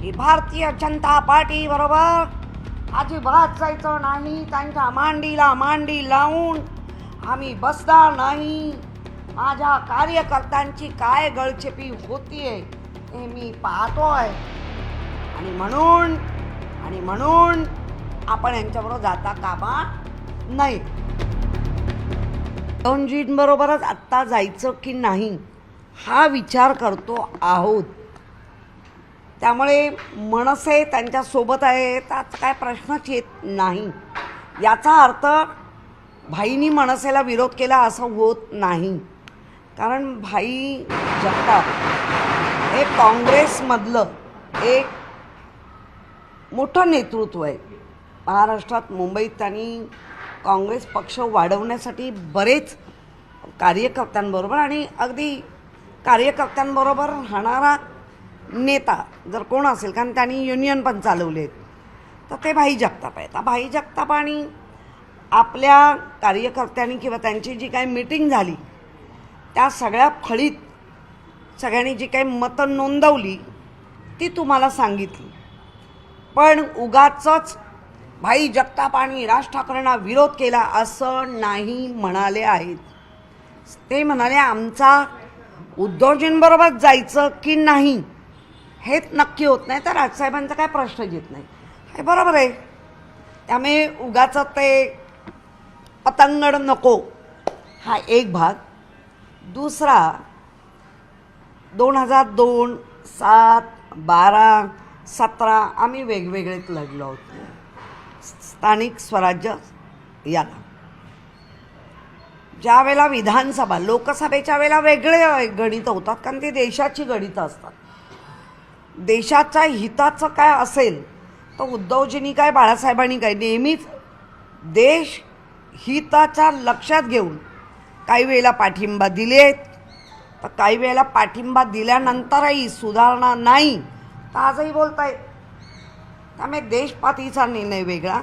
की भारतीय जनता पार्टी बरोबर अजिबात जायचं नाही त्यांच्या मांडीला मांडी लावून आम्ही बसणार नाही. माझ्या कार्यकर्त्यांची काय गळचेपी होतीये हे मी पाहतोय. आणि म्हणून आणि म्हणून आपण यांच्याबरोबर जाता कामा नाही. बरोबरच आत्ता जायचं की नाही हा विचार करतो आहोत. त्यामुळे मनसे त्यांच्यासोबत आहे त्याचा काय प्रश्नच येत नाही. याचा अर्थ भाईनी मनसेला विरोध केला असं होत नाही. कारण भाई जगताप हे काँग्रेसमधलं एक मोठं नेतृत्व आहे. महाराष्ट्रात मुंबईत त्यांनी काँग्रेस पक्ष वाढवण्यासाठी बरेच कार्यकर्त्यांबरोबर आणि अगदी कार्यकर्त्यांबरोबर राहणारा नेता जर कोण असेल कारण त्यांनी युनियन पण चालवले आहेत तर ते भाई जगताप आहेत. आता भाई जगताप आणि आपल्या कार्यकर्त्यांनी किंवा त्यांची जी काही मीटिंग झाली त्या सगळ्या फळीत सगळ्यांनी जी काही मतं नोंदवली ती तुम्हाला सांगितली. पण उगाचच भाई जगताप आणि राज ठाकरेंना विरोध केला असं नाही म्हणाले आहेत. ते म्हणाले आमचा उद्धवजींबरोबर जायचं की नाही? हेच नक्की होत नाही. तर राजसाहेबांचा काय प्रश्न येत नाही. हे बरोबर आहे. त्यामुळे उगाच ते पतंगड नको. हा एक भाग. दुसरा दोन हजार दोन सात बारा सतरा आम्ही वेगवेगळेच लढलो आहोत. स्थानिक स्वराज्य याला. ज्या वेळेला विधानसभा लोकसभेच्या वेळेला वेगळे गणित होतात कारण ते देशाची गणितं असतात. देशाच्या हिताचं काय असेल तर उद्धवजींनी काय बाळासाहेबांनी काय? नेहमीच देश हिताच्या लक्षात घेऊन काही वेळेला पाठिंबा दिलेत तर काही वेळेला पाठिंबा दिल्यानंतरही सुधारणा नाही तर आजही बोलतायत. त्यामुळे देशपातीचा निर्णय वेगळा.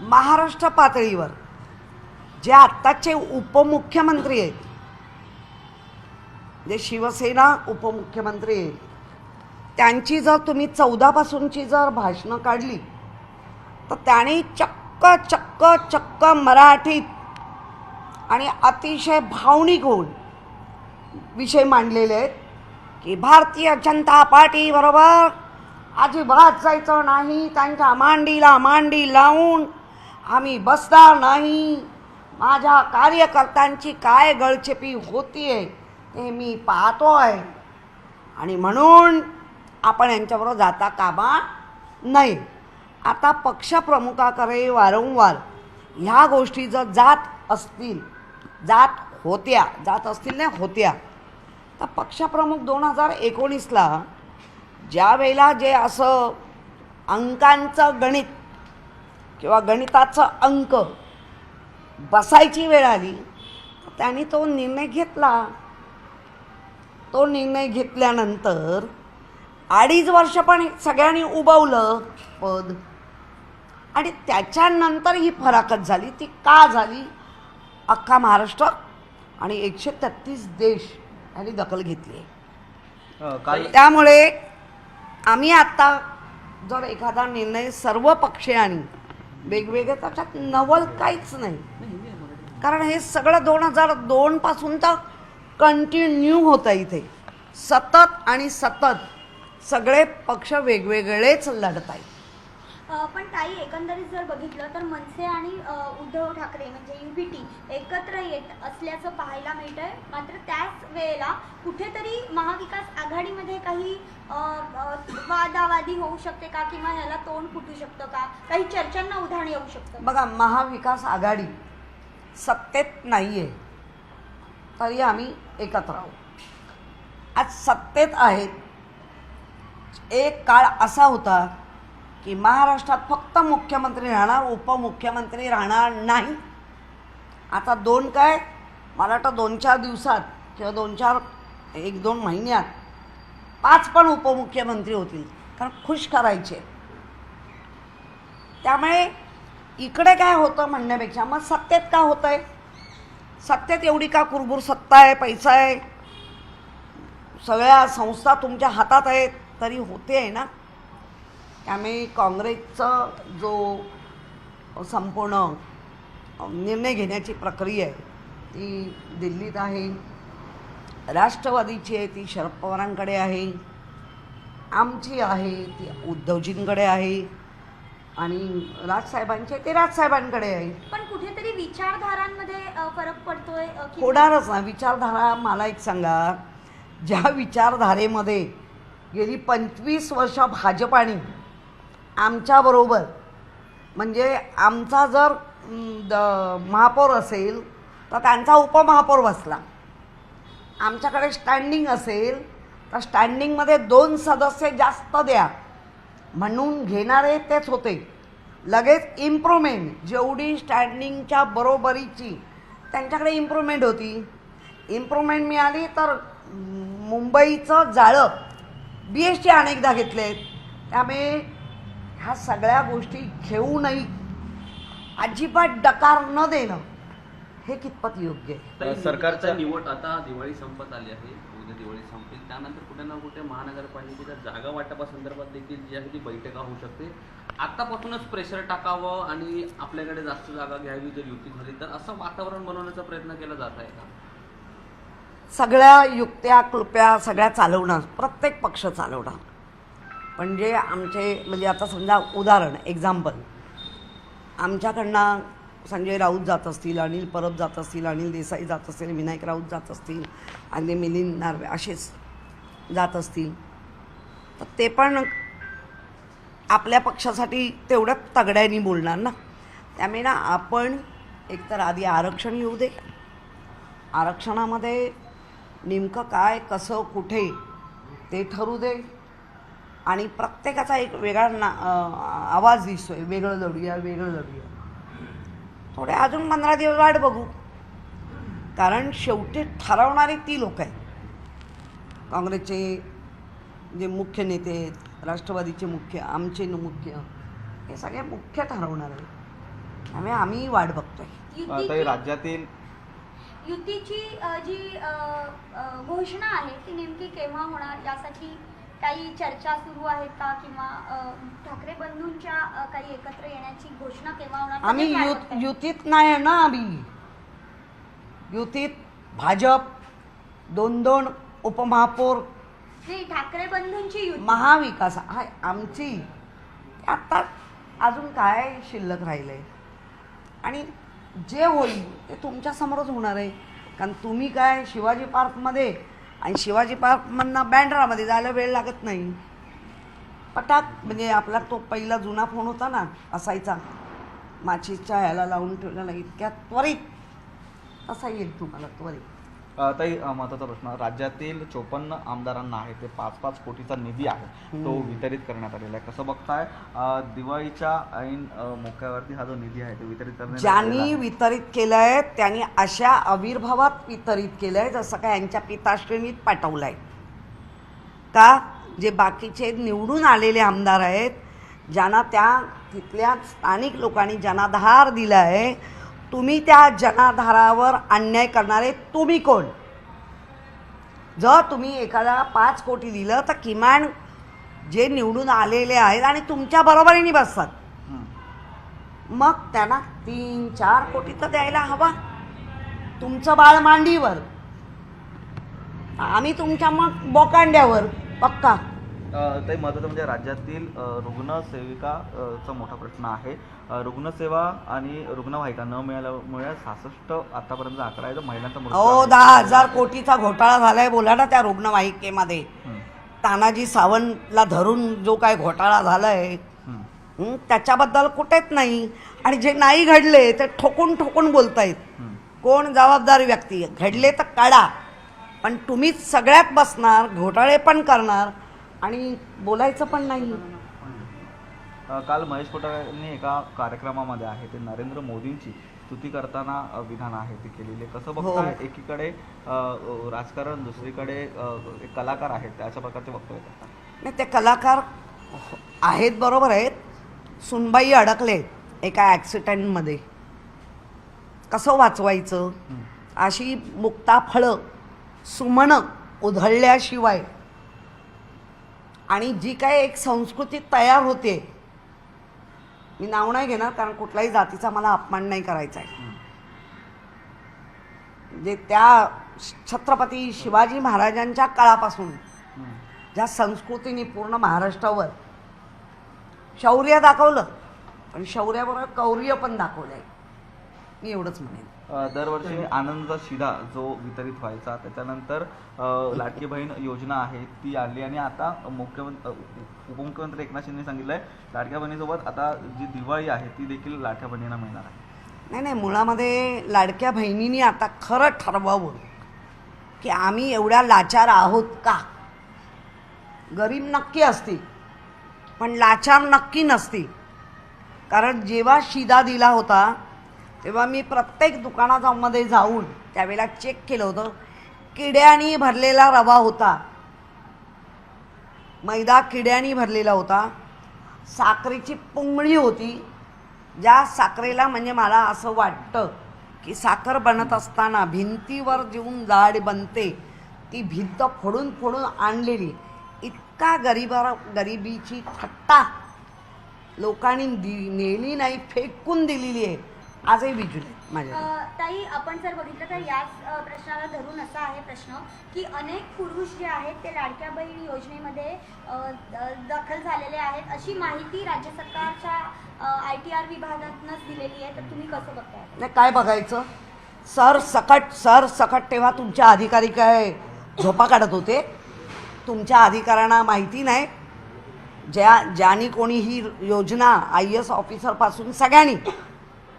महाराष्ट्र पातळीवर जे आत्ताचे उपमुख्यमंत्री आहेत जे शिवसेना उपमुख्यमंत्री आहेत त्यांची जर तुम्ही चौदापासूनची जर भाषणं काढली तर त्याने चक्क चक्क चक्क मराठीत आणि अतिशय भावनिक होऊन विषय मांडलेले आहेत की भारतीय जनता पार्टीबरोबर अजिबात जायचं नाही त्यांच्या मांडीला मांडी लावून आम्ही बसणार नाही. माझ्या कार्यकर्त्यांची काय गळचेपी आहे ते मी पाहतो आहे आणि म्हणून आपण यांच्याबरोबर जाता कामा नाही. आता पक्षप्रमुखाकडे वारंवार ह्या गोष्टी जर जात असतील जात होत्या जात असतील नाही होत्या. तर पक्षप्रमुख दोन हजार एकोणीसला ज्या वेळेला जे असं अंकांचं गणित किंवा गणिताचं अंक बसायची वेळ आली त्यांनी तो निर्णय घेतला. तो निर्णय घेतल्यानंतर अडीच वर्ष पण सगळ्यांनी उभवलं पद. आणि त्याच्यानंतर ही फराकत झाली ती का झाली? अख्खा महाराष्ट्र आणि एकशे तेहतीस देश यांनी दखल घेतली. आहे त्यामुळे आम्ही आत्ता जर एखादा निर्णय सर्व पक्षीयांनी वेगवेगळे त्याच्यात नवल काहीच नाही. कारण हे सगळं दोन हजार दोनपासून तर कंटिन्यू होतं इथे. सतत आणि सतत. सगळे पक्ष वेगवेगळेच लढत आहेत अ, पण ताई एकंदरीत जर बघितलं तर मनसे आणि उद्धव ठाकरे म्हणजे युबीटी एकत्र येत असल्याचं पाहायला मिळतंय. मात्र त्याच वेळेला कुठेतरी महाविकास आघाडीमध्ये काही वादावादी होऊ शकते का? किंवा ह्याला तोंड फुटू शकतं का? काही चर्चांना उधाण येऊ शकतं. बघा महाविकास आघाडी सत्तेत नाही आहे तरी आम्ही एकत्र आहोत. आज सत्तेत आहेत एक काळ असा होता की महाराष्ट्रात फक्त मुख्यमंत्री राहणार उपमुख्यमंत्री राहणार नाही. आता दोन काय? मला वाटतं दोन चार दिवसात किंवा दोन चार एक दोन महिन्यात पाच पण उपमुख्यमंत्री होतील कारण खुश करायचे. त्यामुळे इकडे काय होतं म्हणण्यापेक्षा मग सत्तेत का होतं आहे सत्तेत एवढी का कुरबुर सत्ता आहे पैसा आहे? सगळ्या संस्था तुमच्या हातात आहेत. तरी होते आहे ना. त्यामुळे काँग्रेसचा जो संपूर्ण निर्णय घेण्याची प्रक्रिया आहे ती दिल्लीत आहे. राष्ट्रवादीची आहे ती शरद पवारांकडे आहे. आमची आहे ती उद्धवजींकडे आहे. आणि राजसाहेबांची ते राजसाहेबांकडे आहे. पण कुठेतरी विचारधारांमध्ये फरक पडतोय होणारच ना विचारधारा मला एक सांगा. ज्या विचारधारेमध्ये गेली पंचवीस वर्ष भाजपाने आमच्याबरोबर म्हणजे आमचा जर द- महापौर असेल तर त्यांचा उपमहापौर बसला. आमच्याकडे स्टँडिंग असेल तर स्टँडिंगमध्ये दोन सदस्य जास्त द्या. म्हणून घेणारे तेच होते. लगेच इम्प्रूव्हमेंट जेवढी स्टँडिंगच्या बरोबरीची त्यांच्याकडे इम्प्रूव्हमेंट होती. इम्प्रूव्हमेंट मिळाली तर मुंबईचं जाळं बी एस टी अनेकदा घेतलेत त्यामुळे ह्या सगळ्या गोष्टी घेऊनही अजिबात डकार न देणं हे कितपत योग्य आहे. आता निवड आता दिवाळी संपत आली आहे. उद्या दिवाळी संपेल. त्यानंतर कुठे ना कुठे महानगरपालिकेच्या जागा वाटपासंदर्भात देखील जी आहे ती बैठका होऊ शकते. आतापासूनच प्रेशर टाकावं आणि आपल्याकडे जास्त जागा घ्यावी जर युती झाली तर. असं वातावरण बनवण्याचा प्रयत्न केला जात आहे का? सगळ्या युक्त्या कृप्या सगळ्या चालवणार प्रत्येक पक्ष चालवणार पण जे म्हणजे आमचे म्हणजे आता समजा उदाहरण एक्झाम्पल आमच्याकडनं संजय राऊत जात असतील अनिल परब जात असतील अनिल देसाई जात असतील विनायक राऊत जात असतील आणि मिलिंद नार्वे असेच जात असतील. तर ते पण आपल्या पक्षासाठी तेवढ्या तगड्यानी बोलणार ना. त्यामुळे ना आपण एकतर आधी आरक्षण येऊ दे. आरक्षणामध्ये नेमकं काय कसं कुठे ते ठरू दे. आणि प्रत्येकाचा एक वेगळा ना आवाज दिसतोय. वेगळं लढूया वेगळं लढूया. थोडे अजून पंधरा दिवस वाट बघू. कारण शेवटी ठरवणारे ती लोक आहेत. काँग्रेसचे जे मुख्य नेते आहेत राष्ट्रवादीचे मुख्य आमचे मुख्य हे सगळे मुख्य ठरवणार आहेत. त्यामुळे आम्ही वाट बघतोय. राज्यातील युतीची जी घोषणा आहे ती नेमकी केव्हा होणार? यासाठी काही चर्चा सुरू आहेत का? किंवा ठाकरे बंधूंच्या काही एकत्र येण्याची घोषणा केव्हा होणार? आम्ही? युतीत नाही आहे ना आम्ही. युतीत भाजप दोन दोन उपमहापौर नाही ठाकरे बंधूंची युती. महाविकास हाय आमची. आता अजून काय शिल्लक राहिलं आहे आणि जे होईल ते तुमच्यासमोरच होणार आहे. कारण तुम्ही काय शिवाजी पार्कमध्ये आणि शिवाजी पार्कमधनं बँड्रामध्ये जायला वेळ लागत नाही. पटाक म्हणजे आपला तो पहिला जुना फोन होता ना असायचा. माचीच्या ह्याला लावून ठेवलेला इतक्या त्वरित असा येईल तुम्हाला त्वरित. ताई अ, महत्त्वाचा प्रश्न. राज्यातील चोपन्न आमदारांना आहे ते पाच पाच कोटीचा निधी आहे. तो. वितरित करण्यात आलेला आहे. कसं बघताय दिवाळीच्या ऐन मोक्यावरती हा जो निधी आहे तो वितरित करण्यात ज्यांनी. वितरित केलं आहे त्यांनी अशा आविर्भावात वितरित केलं आहे जसं काय यांच्या पिताश्रेणीत पाठवलं आहे का? जे बाकीचे निवडून आलेले आमदार आहेत ज्यांना त्या तिथल्या स्थानिक लोकांनी जनाधार दिला आहे तुम्ही त्या जनाधारावर अन्याय करणारे तुम्ही कोण? जर तुम्ही एखादा पाच कोटी दिलं तर किमान जे निवडून आलेले आहेत आणि तुमच्या बरोबरीने बसतात. मग त्यांना तीन चार कोटी तर द्यायला हवा. तुमचं बाळ मांडीवर. आम्ही तुमच्या मग बोकांड्यावर. पक्का. ताई महत्त्वाचं म्हणजे राज्यातील अ, रुग्णसेविका अ, चा मोठा प्रश्न आहे रुग्णसेवा आणि रुग्णवाहिका न मिळाल्यामुळे सहासष्ट आतापर्यंत आकडा आहे महिलांचा अहो आहे. दहा हजार कोटीचा घोटाळा झालाय बोला ना त्या रुग्णवाहिकेमध्ये हं. तानाजी सावंतला धरून जो काय घोटाळा झालाय हं. हं, त्याच्याबद्दल कुठेच नाही आणि जे नाही घडले ते ठोकून ठोकून बोलतायत हं. कोण जबाबदार व्यक्ती घडले तर काढा पण तुम्हीच सगळ्यात बसणार घोटाळे पण करणार आणि बोलायचं पण नाही. अ, काल महेश कोटाने एका कार्यक्रमामध्ये आहे ते नरेंद्र मोदींची स्तुती करताना अ, विधान आहे ते केलेले. कसं हो. बघताय एकीकडे अ, अ, राजकारण दुसरीकडे अ, एक कलाकार आहेत त्याच्या प्रकारचे वक्तव्य करतात. नाही ते कलाकार आहेत बरोबर आहेत. सुनबाई अडकले एका ॲक्सिडेंटमध्ये. कसं वाचवायचं. अशी मुक्ता फळं सुमनं उधळल्याशिवाय आणि जी काय एक संस्कृती तयार होते मी नाव नाही घेणार कारण कुठल्याही जातीचा मला अपमान नाही करायचा आहे. म्हणजे त्या छत्रपती शिवाजी महाराजांच्या काळापासून. ज्या संस्कृतीने पूर्ण महाराष्ट्रावर शौर्य दाखवलं पण शौर्याबरोबर कौर्य पण दाखवलंय. मी एवढंच म्हणेन. दरवर्षी आनंदचा शिधा जो वितरित व्हायचा त्याच्यानंतर अ, लाडकी बहीण योजना आहे ती आली आणि आता मुख्यमंत्री उपमुख्यमंत्री एकनाथ शिंदे सांगितलंय लाडक्या बहिणीसोबत आता जी दिवाळी आहे ती देखील लाडक्या बहिणींना मिळणार आहे. नाही नाही मुळामध्ये लाडक्या बहिणींनी आता खरं ठरवावं की आम्ही एवढ्या लाचार आहोत का? गरीब नक्की असतील पण लाचार नक्की नसतील. कारण जेव्हा शिदा दिला होता तेव्हा मी प्रत्येक दुकानामध्ये जाऊन त्यावेळेला चेक केलं होतं. किड्यानी भरलेला रवा होता. मैदा किड्यानी भरलेला होता. साखरेची पुंगळी होती. ज्या साखरेला म्हणजे मला असं वाटतं की साखर बनत असताना भिंतीवर जेऊन जाड बनते ती भिंत फोडून फोडून आणलेली. इतका गरीबा गरिबीची थट्टा लोकांनी दि नेली नाही फेकून दिलेली आहे. आजही बिजूल आहे माझ्या अ, ताई आपण जर बघितलं तर याच अ, प्रश्नाला धरून असा आहे प्रश्न की अनेक पुरुष जे आहेत ते लाडक्या बहीण योजनेमध्ये अ, द- दाखल झालेले आहेत. अशी माहिती राज्य सरकारच्या आय टी आर विभागातूनच दिलेली आहे. तर तुम्ही कसं बघताय? नाही काय बघायचं? सर सकट सर सकट तेव्हा तुमच्या अधिकारी काय झोपा काढत होते. तुमच्या अधिकाऱ्यांना माहिती नाही. ज्या ज्यांनी कोणी ही योजना आय एस ऑफिसरपासून सगळ्यांनी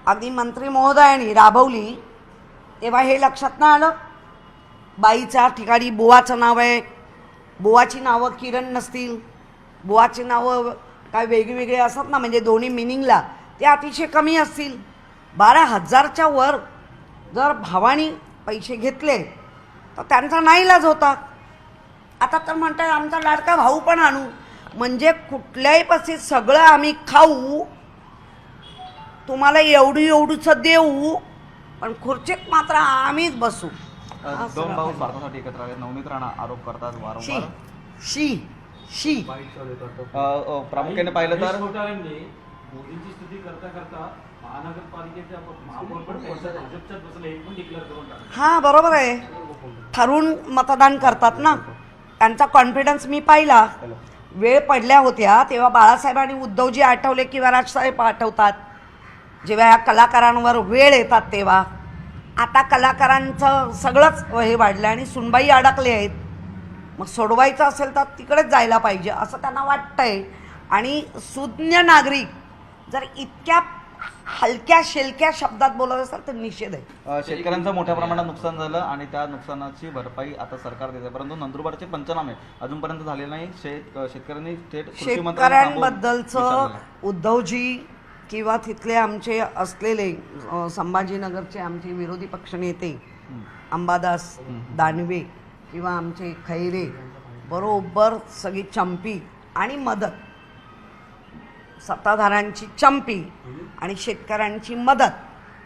अगदी मंत्री महोदयांनी राबवली तेव्हा हे लक्षात नाही आलं. बाईच्या ठिकाणी बुवाचं नाव आहे. बुवाची नावं किरण नसतील. बुवाची नावं काय वेगळीवेगळी असतात ना म्हणजे दोन्ही मिनिंगला ते अतिशय कमी असतील. बारा हजारच्या वर जर भावानी पैसे घेतले तर त्यांचा नाईलाज होता. आता तर म्हणतात आमचा लाडका भाऊ पण आणू. म्हणजे कुठल्याही पाशी सगळं आम्ही खाऊ तुम्हाला एवढी एवढूचं देऊ पण खुर्चीत मात्र आम्हीच बसू. दोन सगळा भाऊ. स्वार्थासाठी एकत्र आले. नवनीत राणा आरोप करतात शी वारंवार. शी शी. अ, अ, प्रामुख्याने पाहिलं तर? घोटाळ्यांनी मोदींची स्तुती करता करता महानगरपालिकेच्या महापौर पण त्यांच्या भाजपच्याच बसले हे पण डिक्लेअर करून टाकलं. हां बरोबर आहे. ठरवून मतदान करतात ना. त्यांचा कॉन्फिडन्स मी पाहिला. वेळ पडल्या होत्या तेव्हा बाळासाहेब आणि उद्धवजी आठवले किंवा राजसाहेब आठवतात. जेव्हा या कलाकारांवर वेळ येतात तेव्हा आता कलाकारांचं सगळंच हे वाढलं आणि सुनबाई अडकले आहेत. मग सोडवायचं असेल तर तिकडेच जायला पाहिजे असं त्यांना वाटतंय. आणि सुज्ञ नागरिक जर इतक्या हलक्या शेलक्या शब्दात बोलत असेल तर निषेध आहे. शेतकऱ्यांचं मोठ्या प्रमाणात नुकसान झालं आणि त्या नुकसानाची भरपाई आता सरकार देते परंतु नंदुरबारचे पंचनामे अजूनपर्यंत झाले नाही शेत शेतकऱ्यांनी थेट शेतकऱ्यांबद्दलचं. उद्धवजी किंवा तिथले आमचे असलेले संभाजीनगरचे आमचे विरोधी पक्षनेते. अंबादास दानवे किंवा आमचे खैरे बरोबर सगळी चंपी आणि मदत. सत्ताधाऱ्यांची चंपी आणि शेतकऱ्यांची मदत.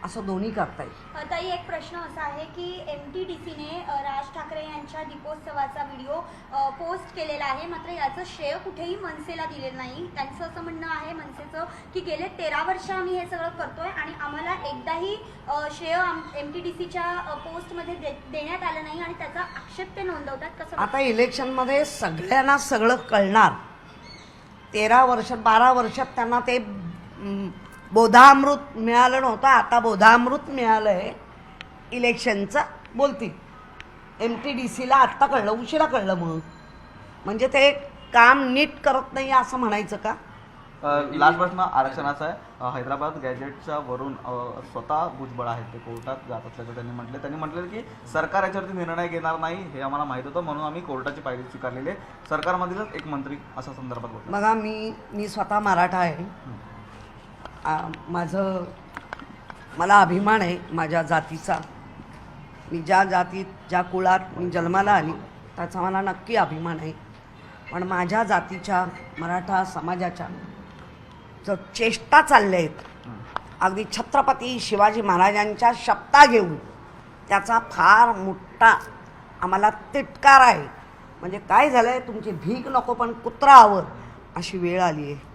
असं दोन्ही करता येईल. ताई एक प्रश्न असा आहे की एम टी डी सीने राज ठाकरे यांच्या दीपोत्सवाचा व्हिडिओ पोस्ट केलेला आहे. मात्र याचं श्रेय कुठेही मनसेला दिलेलं नाही. त्यांचं असं म्हणणं आहे मनसेचं की गेले तेरा वर्ष आम्ही हे सगळं करतोय आणि आम्हाला एकदाही श्रेय एम टी डी सीच्या पोस्टमध्ये दे देण्यात आलं नाही आणि त्याचा आक्षेप ते नोंदवतात. कसं आता इलेक्शनमध्ये सगळ्यांना सगळं कळणार. तेरा वर्षात बारा वर्षात त्यांना ते बोधामृत मिळालं नव्हतं आता बोधामृत मिळालं आहे इलेक्शनचं बोलतील. एम टी डी सीला आत्ता कळलं उशिरा कळलं मग म्हणजे ते काम नीट करत नाही असं म्हणायचं का? लास्ट प्रश्न आरक्षणाचा आहे. हैदराबाद गॅजेटच्या वरून स्वतः भुजबळ आहेत ते कोर्टात जात असल्याचं त्यांनी म्हटलं. त्यांनी म्हटलं की सरकार याच्यावरती निर्णय घेणार नाही हे आम्हाला माहीत होतं म्हणून आम्ही कोर्टाची पायरी स्वीकारलेली आहे. सरकारमधीलच एक मंत्री अशा संदर्भात बोलतो बघा मी मी स्वतः मराठा आहे. माझं मला अभिमान आहे माझ्या जातीचा. मी ज्या जातीत ज्या कुळात मी जन्माला आली त्याचा मला नक्की अभिमान आहे. पण माझ्या जातीच्या मराठा समाजाच्या जो चेष्टा चालल्या आहेत अगदी छत्रपती शिवाजी महाराजांच्या शब्दा घेऊन त्याचा फार मोठा आम्हाला तिटकार आहे. म्हणजे काय झालं आहे तुमची भीक नको पण कुत्रा हवं अशी वेळ आली आहे.